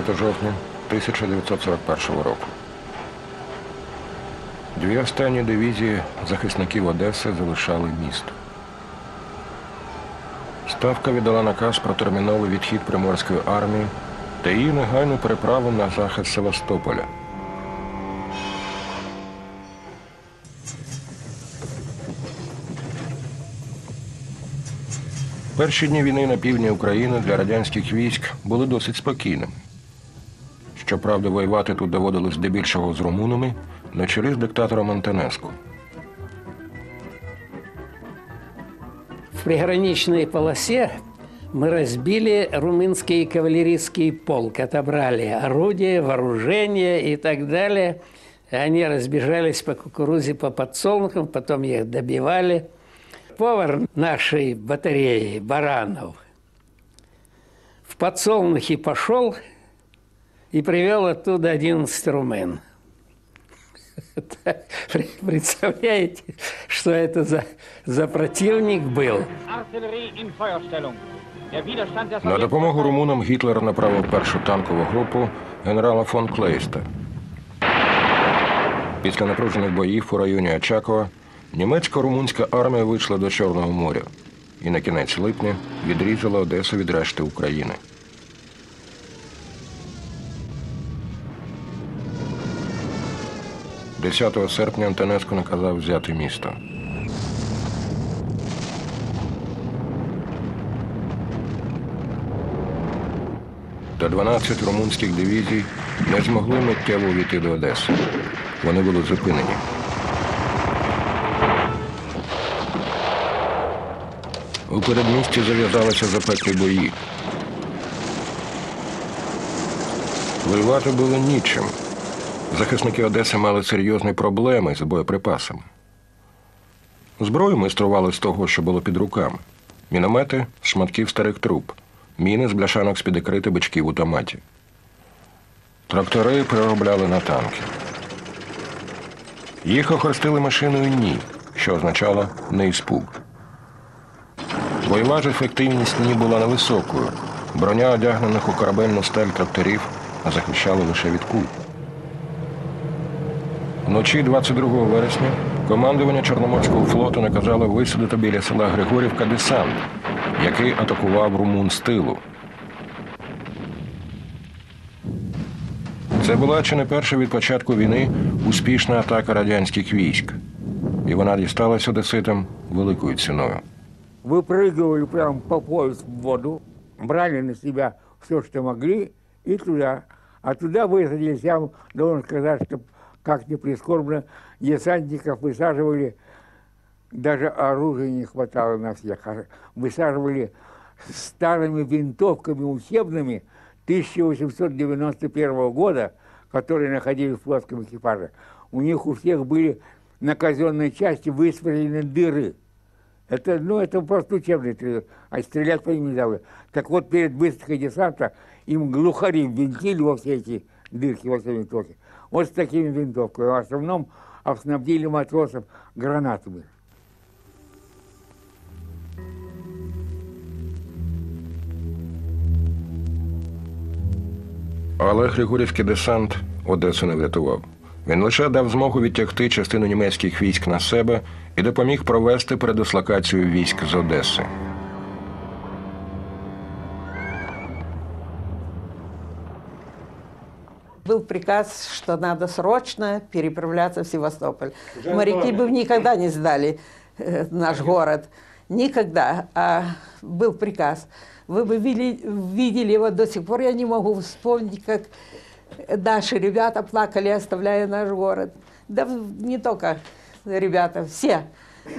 16 жовтня 1941 року. Дві останні дивізії захисників Одеси залишали місто. Ставка віддала наказ про терміновий відхід Приморської армії та її негайну переправу на захист Севастополя. Перші дні війни на півдні України для радянських військ були досить спокійними. Щоправда, воювати тут доводилось здебільшого з румунами на чолі з диктатором Антонеску. В приграничной полосе мы разбили румынский кавалерийский полк, отобрали орудия, вооружение и так далее. Они разбежались по кукурузе, по подсолнухам, потом их добивали. Повар нашей батареи, Баранов, в подсолнухи пошел и привел оттуда 11 румын. Представляете, что это за, за противник был? Artillerie in Feuerstellung. Der Widerstand der На допомогу румунам Гітлер направив першу танкову групу генерала фон Клейста. Після напружених боїв у районі Очакова німецько-румунська армія вийшла до Чорного моря і на кінець липня відрізала Одесу від решти України. Десятого серпня Антонеску наказав взяти місто. Та 12 румунських дивізій не змогли миттєво увійти до Одеси. Вони були зупинені. У передмісті зав'язалися запеклі бої. Воювати було нічим. Захисники Одеси мали серйозні проблеми з боєприпасами. Зброю майстрували з того, що було під руками: міномети з шматків старих труб, міни з бляшанок з підекрити бичків у томаті. Трактори переробляли на танки. Їх охрестили машиною ні, що означало не іспуг. Бойова ж ефективність ні була невисокою. Броня одягнених у корабельну сталь тракторів захищала лише від куль. Вночі 22 вересня командування Чорноморського флоту наказало висадити біля села Григорівка десант, який атакував румун з тилу. Це була чи не перша від початку війни успішна атака радянських військ, і вона дісталася одеситам великою ціною. выпрыгивали прямо по пояс в воду, брали на себя все, что могли, и туда. А туда высадились, я вам должен сказать, что, как ни прискорбно, десантников высаживали, даже оружия не хватало на всех, а высаживали старыми винтовками учебными 1891 года, которые находились в плоском экипаже. У них у всех были на казенной части высварлены дыры. Это, ну, это просто учебный тренер, а стрелять по ним нельзя было. Так вот, перед высадкой десанта им глухари винтили во все эти дырки, во все винтовки. Вот с такими винтовками. В основном снабдили матросов гранатами. Але Григорівський десант Одесу не врятував. Він лише дав змогу відтягти частину німецьких військ на себе і допоміг провести передислокацію військ з Одеси. Был приказ, что надо срочно переправляться в Севастополь. Моряки бы никогда не сдали э, наш город. Никогда. А был приказ. Вы бы видели, видели его до сих пор, я не могу вспомнить, как наши ребята плакали, оставляя наш город. Да не только ребята, все.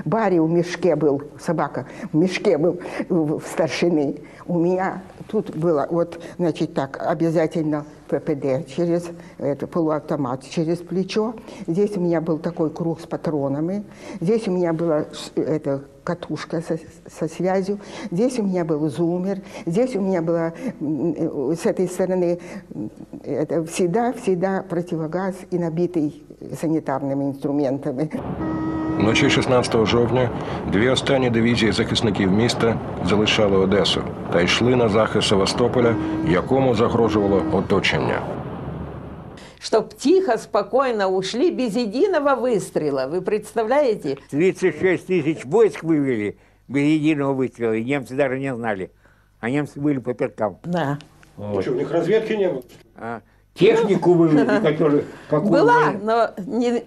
Барри в мешке был, собака в мешке был в в старшины. У меня тут было вот, значит, так, обязательно ППД через это, полуавтомат, через плечо. Здесь у меня был такой круг с патронами. Здесь у меня была это, катушка со, со связью. Здесь у меня был зумер. Здесь у меня была с этой стороны это всегда, всегда противогаз и набитый санитарными инструментами. Вночі 16 жовтня дві останні дивізії захисників міста залишали Одесу та йшли на захист Севастополя, якому загрожувало оточення. Чтоб тихо, спокойно ушли без единого выстрела. Вы представляете? 36 тысяч войск вывели без единого выстрела, и немцы даже не знали. А немцы были по перкам. Да. Що, у них розвідки не було? А технику вывели, которую покойные- Была, но не...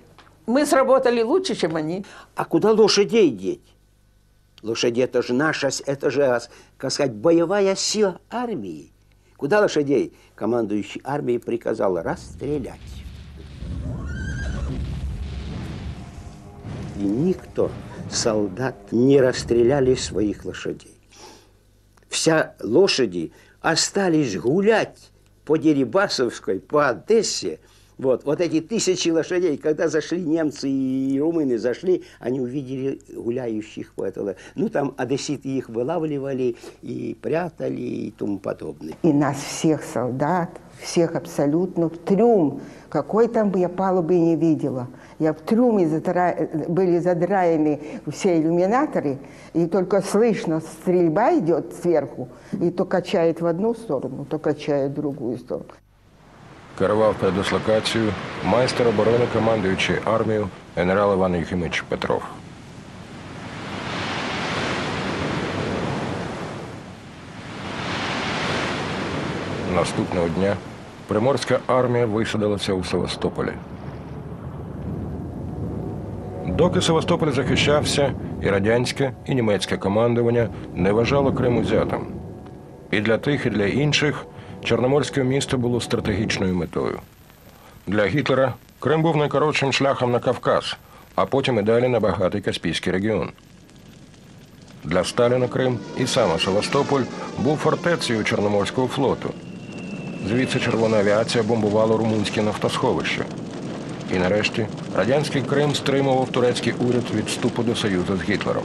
мы сработали лучше, чем они. А куда лошадей деть? Лошади это же наша, это же, как сказать, боевая сила армии. Куда лошадей? Командующий армией приказал расстрелять. И никто, солдат, не расстреляли своих лошадей. Вся лошади остались гулять по Дерибасовской, по Одессе. Вот, вот эти тысячи лошадей, когда зашли немцы и румыны зашли, они увидели гуляющих по этому. Ну, там одесситы их вылавливали и прятали и тому подобное. И нас всех солдат, всех абсолютно в трюм. Какой там я палубы не видела. Я в трюме задра... были задраены все иллюминаторы, и только слышно, стрельба идет сверху, и то качает в одну сторону, то качает в другую сторону. Керував передислокацією майстер оборони, командуючий армією генерал Іван Єхимич Петров. Наступного дня приморська армія висадилася у Севастополі. Доки Севастополь захищався, і радянське, і німецьке командування не вважало Крим узятим. І для тих, і для інших Чорноморське місто було стратегічною метою. Для Гітлера Крим був найкоротшим шляхом на Кавказ, а потім і далі на багатий Каспійський регіон. Для Сталіна Крим і саме Севастополь був фортецею Чорноморського флоту. Звідси червона авіація бомбувала румунські нафтосховища. І нарешті радянський Крим стримував турецький уряд від вступу до Союзу з Гітлером.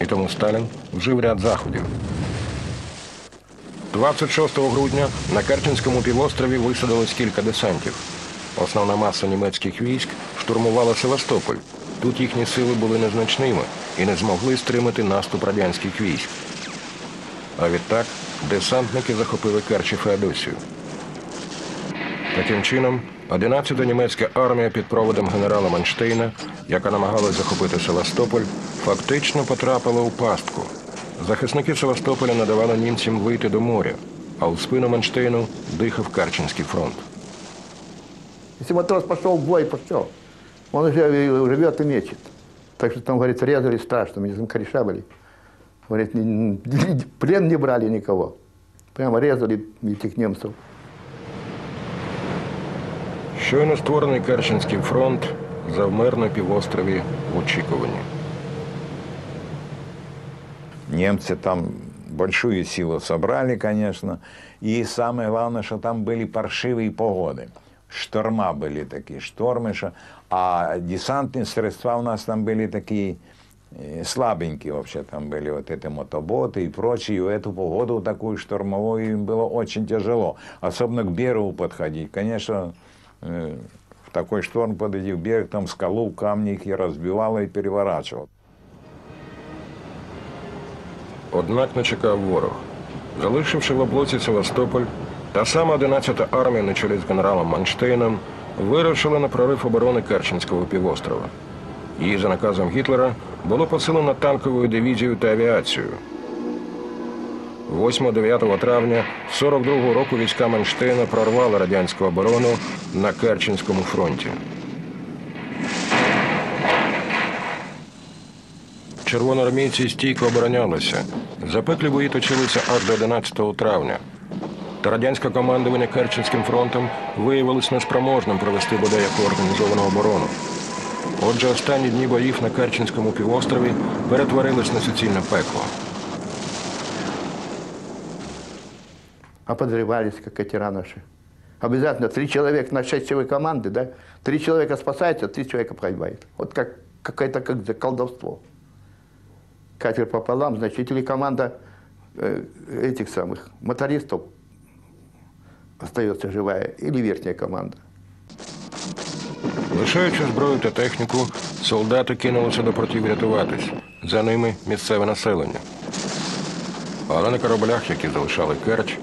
І тому Сталін вжив ряд заходів. 26 грудня на Керченському півострові висадилось кілька десантів. Основна маса німецьких військ штурмувала Севастополь. Тут їхні сили були незначними і не змогли стримати наступ радянських військ. А відтак десантники захопили Керч і Феодосію. Таким чином, 11-та німецька армія під проводом генерала Манштейна, яка намагалась захопити Севастополь, фактично потрапила у пастку. Захисники Севастополя не давали німцям вийти до моря, а у спину Манштейну дихав Керченський фронт. Если матрос пошел в бой, пошел. Он уже и живет и мечет. Так что там, говорится, резали страшно, мне там кореша были. Говорит, ни- ни- плен не брали никого. Прямо резали этих немцев. Щойно створений Керченський фронт завмер на півострові в очікуванні. Немцы там большую силу собрали, конечно. И самое главное, что там были паршивые погоды. Шторма были такие, штормы. что- А десантные средства у нас там были такие э, слабенькие вообще. Там были вот эти мотоботы и прочее. И в эту погоду такую штормовую им было очень тяжело. Особенно к берегу подходить. Конечно, э, в такой шторм подойти в берег, там скалу, камни их и разбивало и переворачивало. Однак не чекав ворог. Залишивши в облоці Севастополь, та сама 11-та армія на чолі з генералом Манштейном вирушила на прорив оборони Керченського півострова. Її за наказом Гітлера було посилено танковою дивізією та авіацією. 8-9 травня 42-го року війська Манштейна прорвали радянську оборону на Керченському фронті. Червоноармійці стійко оборонялися. Запеклі бої точилися аж до 11 травня. Та радянське командування Керченським фронтом виявилось неспроможним провести бодай яку організовану оборону. Отже, останні дні боїв на Керченському півострові перетворились на суцільне пекло. А подрывались, катера наши. Обязательно три человека на шесть человек команды, да? Три человека спасается, три человека погибает. Вот как какое-то как колдовство. Катер пополам, значит, или команда э, этих самых мотористов остается живая, или верхняя команда. Лишаючи зброю та техніку, солдати кинулися до портів рятуватись. За ними місцеве населення. Але на кораблях, які залишали Керч,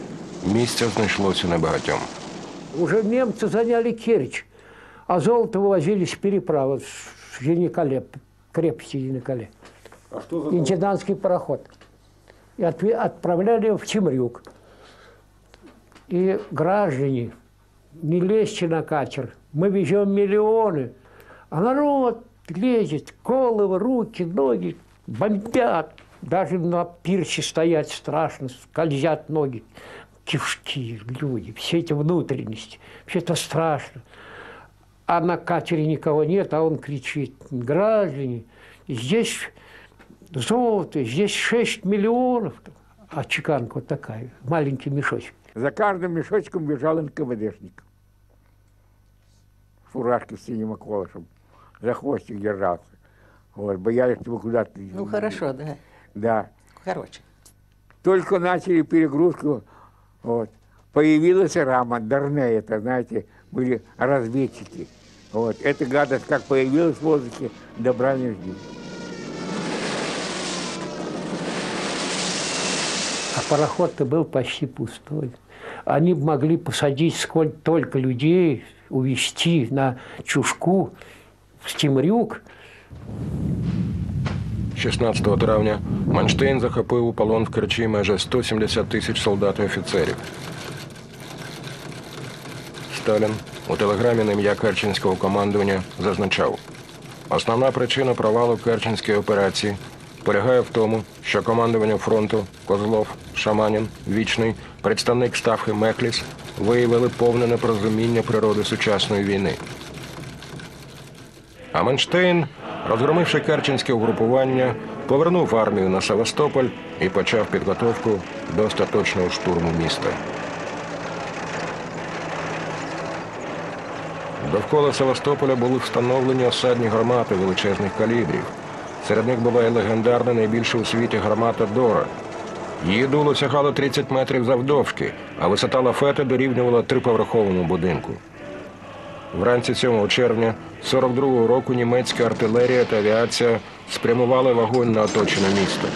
місця знайшлося небагатьом. Уже немцы заняли Керчь, а золото вывозили с переправы с Еникале, крепости Еникале. А что за Интендантский пароход. И отправляли в Чемрюк. И граждане, не лезьте на катер, мы везем миллионы. А народ лезет, головы, руки, ноги, бомбят. Даже на пирсе стоять страшно, скользят ноги, кишки, люди, все эти внутренности. Все это страшно. А на катере никого нет, а он кричит, граждане, здесь золото, здесь 6 миллионов. А чеканка вот такая, маленький мешочек. За каждым мешочком бежал НКВДшник. В фуражке с синим околышем. За хвостик держался. Вот, боялись, что куда-то... Ну, хорошо, да. Да. Короче. Только начали перегрузку, вот, появилась рама, Дарне, это, знаете, были разведчики. Вот, эта гадость как появилась в воздухе, добра не жди. пароход-то был почти пустой. Они б могли посадить сколько только людей, увезти на чушку в Стимрюк. 16 травня Манштейн захопив у полон в Керчі майже 170 тисяч солдат і офіцерів. Сталін у телеграмі на ім'я Керченського командування зазначав, основна причина провалу Керченської операції полягає в тому, що командування фронту Козлов, Шаманін, Вічний, представник Ставки Мекліс виявили повне непорозуміння природи сучасної війни. А Манштейн, розгромивши Керченське угрупування, повернув армію на Севастополь і почав підготовку до остаточного штурму міста. Довкола Севастополя були встановлені осадні гармати величезних калібрів. Серед них була і легендарна найбільша у світі гармата Дора. Її дуло сягало 30 метрів завдовжки, а висота лафети дорівнювала триповерховому будинку. Вранці 7 червня 42-го року німецька артилерія та авіація спрямували вогонь на оточене місто.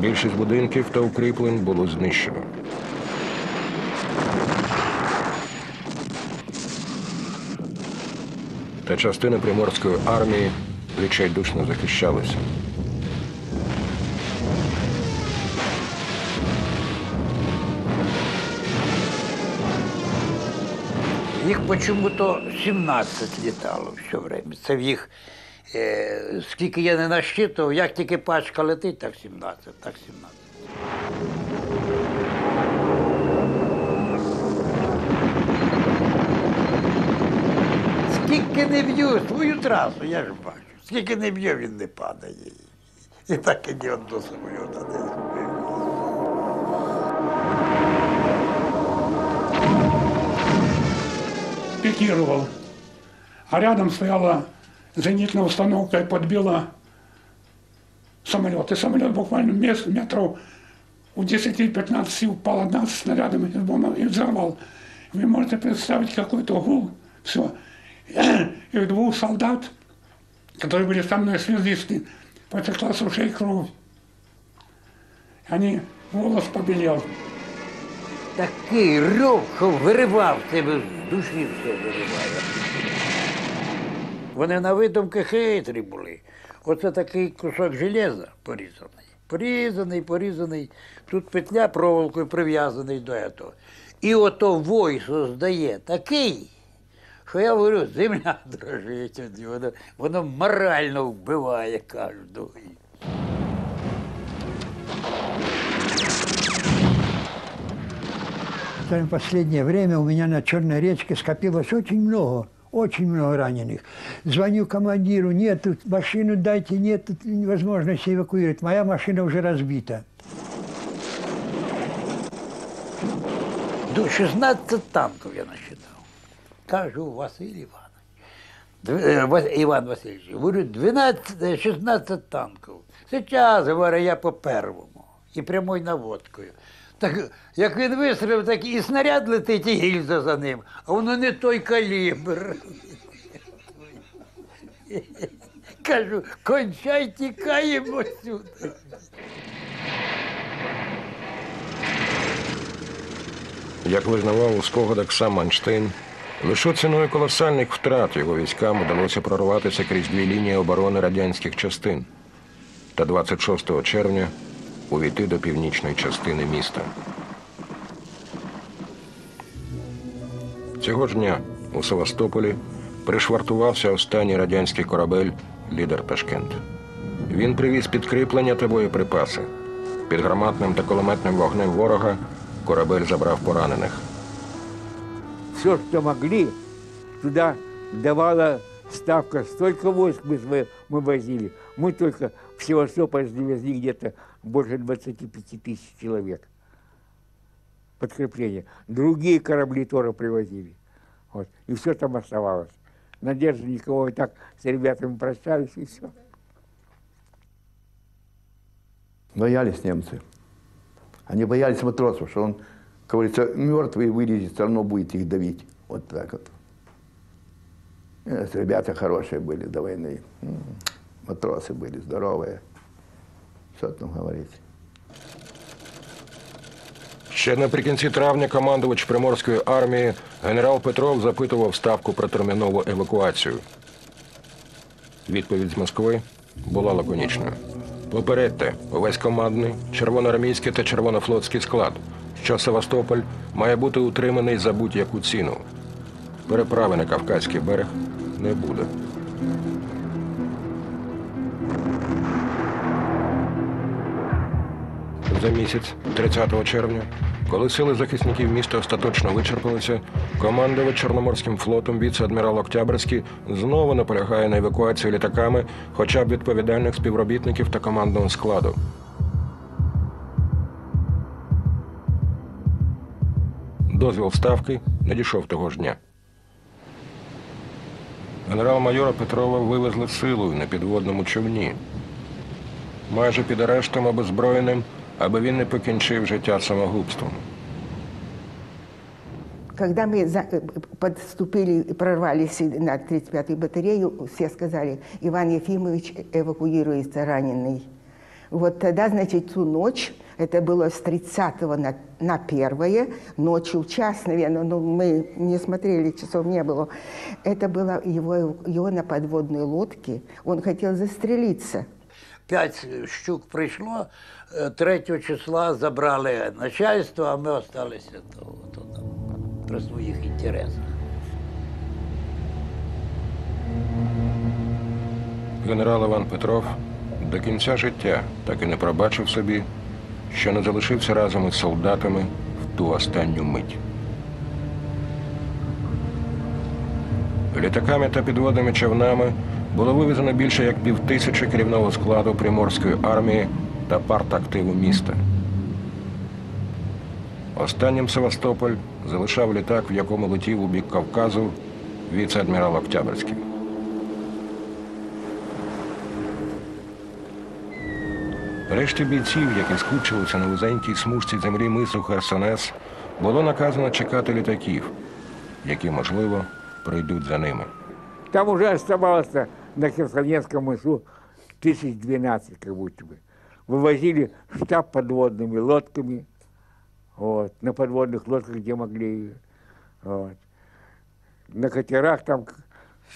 Більшість будинків та укріплень було знищено. Та частини приморської армії відчайдушно захищалися. Їх почему-то 17 літало все время. Це в їх, е, скільки я не насчитував, як тільки пачка летить, так 17, так 17. Скільки не б'ю свою трасу, я ж бачу. Скільки не б'ю, він не падає. І так і ні одного самоліта не збив. А рядом стояла зенитная установка и подбила самолет. И самолет буквально мес- метров у 10-15 упал одна снарядом и бомба- и взорвал. Вы можете представить какой-то гул. Все. И двух солдат, которые были со мной связисты, потекла с ушей кровь. Они, волос побелел. Такий рок, виривав тебе з душі все вириває. Вони на видумки хитрі були. Оце такий кусок железа порізаний. Порізаний, порізаний. Тут петля проволокою прив'язаний до цього. І ото вой создає такий, що я говорю, земля дрожить. від нього. Воно, воно морально вбиває кожного. В последнее время у меня на Черной речке скопилось очень много, очень много раненых. Звоню командиру, нет, тут машину дайте, нет тут возможности эвакуировать. Моя машина уже разбита. До 16 танків я насчитав. Кажу, Василь Іванович, Дв- э, Вас- Иван Васильевич, говорю, 12, 16 танків. Сейчас, говорю, я по первому. І прямою наводкою. Так, як він вистрілив, так і снаряд летить, і гільза за ним. А воно не той калібр. Кажу, кончай, тікаємо сюди. Як визнавав у спогадах сам Манштейн, лише ціною колосальних втрат його військам удалося прорватися крізь дві лінії оборони радянських частин та 26 червня увійти до північної частини міста. Цього ж дня у Севастополі пришвартувався останній радянський корабель лідер Ташкент. Він привіз підкріплення та боєприпаси. Під громадним та кулеметним вогнем ворога корабель забрав поранених. Все, что могли, туда давала ставка. Столько войск мы, сво- мы возили. Мы только в Севастополь завезли где-то больше 25 тысяч человек. Подкрепление. Другие корабли тоже привозили. Вот. И все там оставалось. Надежды никого. И так с ребятами прощались, и все. Боялись немцы. Они боялись матросов, что он, как говорится, мертвый вылезет, все равно будет их давить. Вот так вот. Э, Ребята хорошие были до войны. М, Матросы были здоровые. Что там говорить. Ще наприкінці травня командувач Приморської армії генерал Петров запитував ставку про термінову евакуацію. Відповідь з Москви була лаконічною. Попередьте, увесь командний, червоноармійський та червонофлотський склад, що Севастополь має бути утриманий за будь-яку ціну. Переправи на Кавказький берег не буде. За місяць, 30 червня, коли сили захисників міста остаточно вичерпалися, командувач Чорноморським флотом віце-адмірал Октябрьський знову наполягає на евакуації літаками хоча б відповідальних співробітників та командного складу. Дозвіл ставки надійшов того ж дня. Генерал-майора Петрова вивезли силою на підводному човні. Майже під арештом обезброєним, аби він не покінчив життя самогубством. Когда мы э, подступили, прорвались на 35-ю батарею, все сказали, Иван Ефимович эвакуируется раненый. Вот тогда, значит, ту ночь, это было с 30 на, на 1 ночью час, наверное, но мы не смотрели, часов не было. Это было его, его на подводной лодке, он хотел застрелиться. П'ять щук прийшло, е, 3 числа забрали начальство, а ми залишилися при своїх інтересах. Генерал Іван Петров до кінця життя так і не пробачив собі, що не залишився разом із солдатами в ту останню мить. Літаками та підводними човнами було вивезено більше як півтисячі керівного складу приморської армії та партактиву міста. Останнім Севастополь залишав літак, в якому летів у бік Кавказу віце-адмірал Октябрьський. Решті бійців, які скупчилися на вузенькій смужці землі мису Херсонес, було наказано чекати літаків, які, можливо, прийдуть за ними. Там уже оставалось на Херсонесском мысу тысяч двенадцать, как будто бы. Вывозили штаб подводными лодками, вот, на подводных лодках, где могли. Вот. На катерах там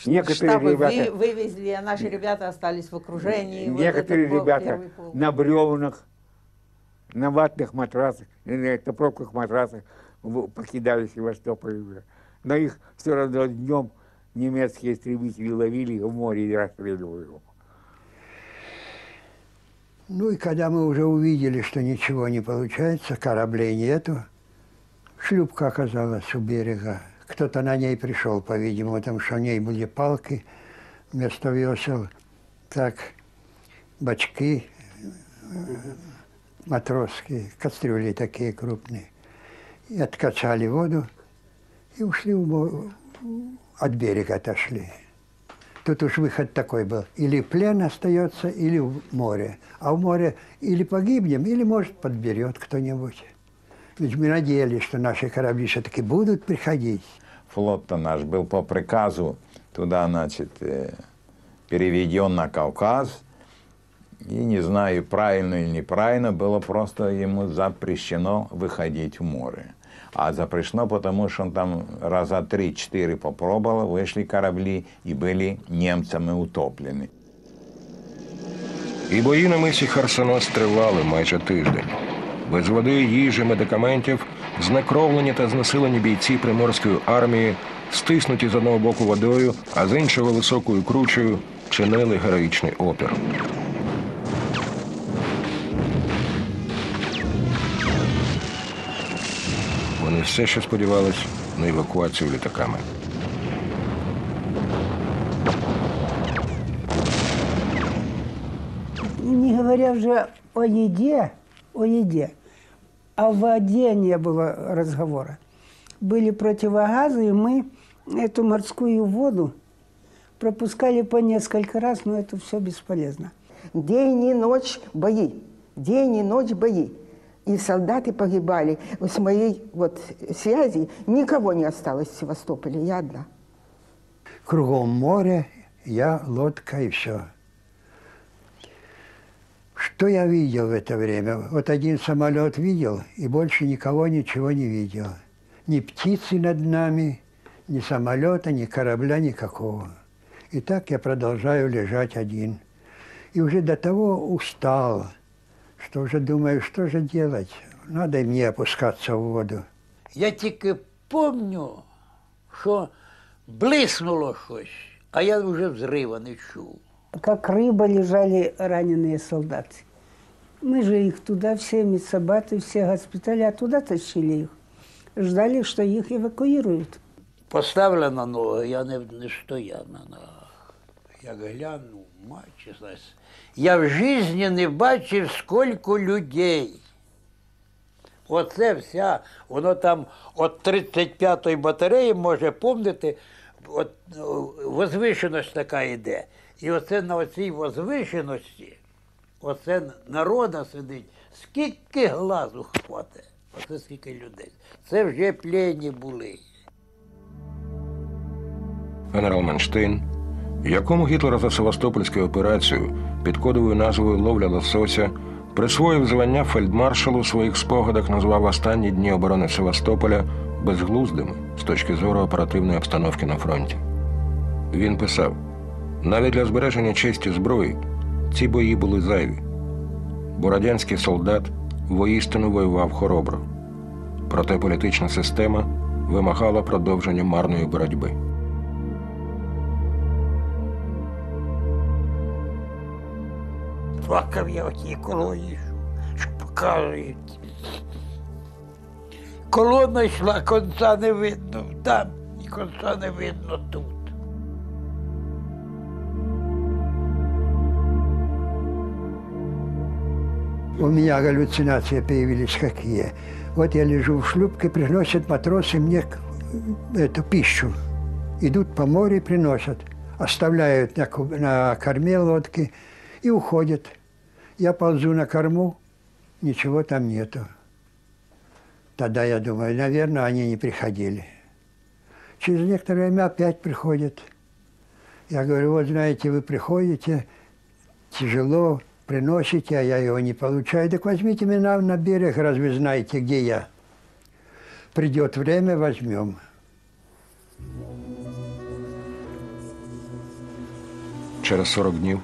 некоторые Штабы ребята, вы- вывезли, а наши ребята остались в окружении. Вот некоторые был ребята на бревнах, на ватных матрасах, э, на топровках матрасах покидали Севастополь. Но их все равно днем немецкие истребители ловили в море и расстреливали его. Ну и когда мы уже увидели, что ничего не получается, кораблей нету, шлюпка оказалась у берега. Кто-то на ней пришел, по-видимому, потому что в ней были палки вместо весел. Так, бачки э, матросские, кастрюли такие крупные. И откачали воду и ушли в от берега отошли. Тут уж выход такой был. Или плен остается, или в море. А в море или погибнем, или, может, подберет кто-нибудь. Ведь мы надеялись, что наши корабли все-таки будут приходить. Флот-то наш был по приказу туда, значит, э, переведен на Кавказ. И не знаю, правильно или неправильно, было просто ему запрещено выходить в море. А запрещено, потому что он там раза три-четыре попробовал, вышли корабли и были немцами утоплены. І бої на мисі Херсонес тривали майже тиждень. Без води, їжі, медикаментів, знекровлені та знесилені бійці приморської армії, стиснуті з одного боку водою, а з іншого високою кручею, чинили героїчний опір. все ще сподівались на евакуацію літаками. Не говоря уже о еде, о еде, о воде не было разговора. Были противогазы, и мы эту морскую воду пропускали по несколько раз, но это все бесполезно. День и ночь бои. День и ночь бои. И солдаты погибали. С моей вот связи никого не осталось в Севастополе, я одна. Кругом море, я лодка и все. Что я видел в это время? Вот один самолет видел, и больше никого ничего не видел. Ни птицы над нами, ни самолета, ни корабля никакого. И так я продолжаю лежать один. И уже до того устал, что уже думаю, что же делать? Надо и мне опускаться в воду. Я тільки помню, що блиснуло щось, а я вже взрива не чув. Как рыба лежали раненые солдаты. Мы же их туда, все медсабаты, все госпитали, а туда тащили их. Ждали, что их эвакуируют. Поставили на ноги, я не, не стояв на ногах. Я глянув, мать. Я в житті не бачив, скільки людей. Оце вся, воно там от 35-ї батареї може помнити, от возвишеність така йде. І оце на оцій возвишеності, оце народа сидить, скільки глазу хватить, оце скільки людей. Це вже плені були. Генерал Манштейн, якому Гітлер за Севастопольську операцію під кодовою назвою Ловля лосося присвоїв звання фельдмаршалу у своїх спогадах назвав останні дні оборони Севастополя безглуздими з точки зору оперативної обстановки на фронті. Він писав: навіть для збереження честі зброї ці бої були зайві, бо радянський солдат воістину воював хоробро. Проте політична система вимагала продовження марної боротьби. Плакав я отій колоні, що показують. Колона йшла, конца не видно там, і конца не видно тут. У меня галлюцинации появились какие. Вот я лежу в шлюпке, приносят матросы мне к- эту пищу. Идут по морю и приносят. Оставляют на, ку- на корме лодки и уходят. Я ползу на корму, ничего там нету. Тогда я думаю, наверное, они не приходили. Через некоторое время опять приходят. Я говорю, вот знаете, вы приходите, тяжело, приносите, а я его не получаю. Так возьмите меня на берег, раз вы знаете, где я. Придет время, возьмем. Через 40 днів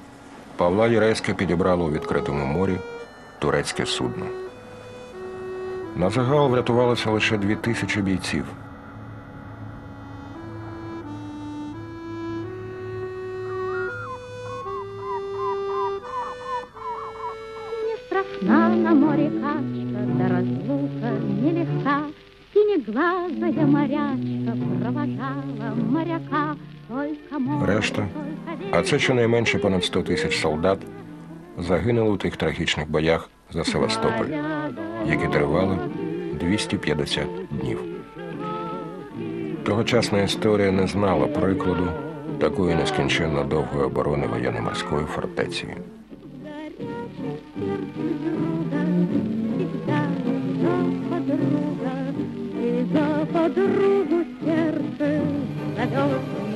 Павла Єрейська підібрало у відкритому морі турецьке судно. На загал врятувалося лише дві тисячі бійців. Це щонайменше понад 100 тисяч солдат загинули у тих трагічних боях за Севастополь, які тривали 250 днів. Тогочасна історія не знала прикладу такої нескінченно довгої оборони воєнно-морської фортеці. Подругу сердце зовет.